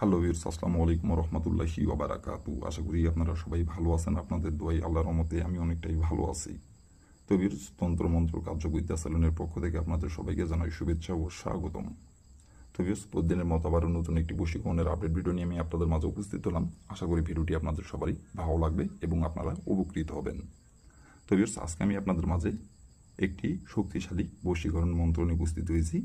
Hello viewers আসসালামু আলাইকুম রহমতুল্লাহি ওবারাকাতু আশা করি আপনারা সবাই ভালো আছেন, আপনাদের দোয়াই আল্লাহর রহমতে আমি অনেকটাই ভালো আছি। তো ভিউর্স তন্ত্রমন্ত্র কার্যবিদ্যা সেলুনের পক্ষ থেকে আপনাদের সবাইকে জানাই শুভেচ্ছা ও স্বাগতম। তো ভিউর্স প্রতিদিনের মতো আবারও নতুন একটি বশীকরণের আপডেট ভিডিও নিয়ে আমি আপনাদের মাঝে উপস্থিত হলাম। আশা করি ভিডিওটি আপনাদের সবারই ভালো লাগবে এবং আপনারা উপকৃত হবেন। তো ভিউর্স আজকে আমি আপনাদের মাঝে একটি শক্তিশালী বশীকরণ মন্ত্র নিয়ে উপস্থিত হয়েছি।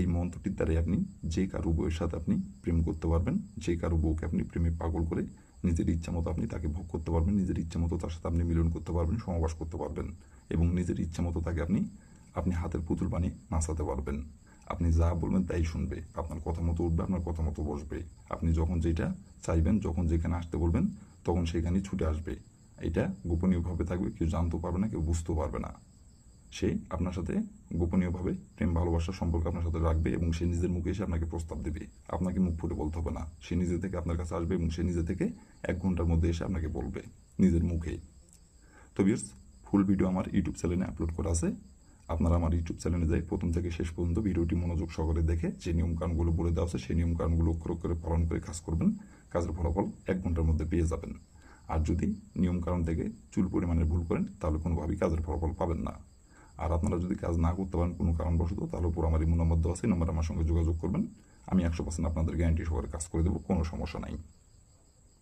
এই মন্ত্রটির দ্বারাই আপনি যে কারও বউয়ের সাথে আপনি প্রেম করতে পারবেন, যে কারও বউকে আপনি প্রেমে পাগল করে নিজের ইচ্ছা মতো আপনি তাকে ভোগ করতে পারবেন, নিজের ইচ্ছা মতো তার সাথে আপনি মিলন করতে পারবেন, সমাবাস করতে পারবেন এবং নিজের ইচ্ছা মতো তাকে আপনি আপনি হাতের পুতুল বানিয়ে নাচাতে পারবেন। আপনি যা বলবেন তাই শুনবে, আপনার কথা মতো উঠবে, আপনার কথা মতো বসবে। আপনি যখন যেটা চাইবেন, যখন যেখানে আসতে বলবেন, তখন সেখানেই ছুটে আসবে। এটা গোপনীয়ভাবে থাকবে, কেউ জানতেও পারবে না, কেউ বুঝতেও পারবে না। সে আপনার সাথে গোপনীয়ভাবে প্রেম ভালোবাসার সম্পর্ক আপনার সাথে রাখবে এবং সে নিজের মুখে এসে আপনাকে প্রস্তাব দেবে। আপনাকে মুখ ফুটে বলতে হবে না। সে নিজে থেকে আপনার কাছে আসবে এবং সে নিজে থেকে এক ঘণ্টার মধ্যে এসে আপনাকে বলবে নিজের মুখে। তো বিয়ার্স ফুল ভিডিও আমার ইউটিউব চ্যানেলে আপলোড করা আছে। আপনারা আমার ইউটিউব চ্যানেলে যাই, প্রথম থেকে শেষ পর্যন্ত ভিডিওটি মনোযোগ সহকারে দেখে যে নিয়মকানুনগুলো বলে দেওয়া আছে সেই নিয়মকানুনগুলো অক্ষর অক্ষরে পালন করে কাজ করবেন। কাজের ফলাফল এক ঘণ্টার মধ্যে পেয়ে যাবেন। আর যদি নিয়মকানুন থেকে চুল পরিমাণের ভুল করেন, তাহলে কোনোভাবেই কাজের ফলাফল পাবেন না। আর আপনারা যদি কাজ না করতে পারেন কোনো কারণবশত, তাহলে উপর আমার ইমো নম্বর দেওয়া আছে নম্বরে আমার সঙ্গে যোগাযোগ করবেন। আমি একশো পার্সেন্ট আপনাদের গ্যারান্টি সহকারে কাজ করে দেবো, কোনো সমস্যা নাই।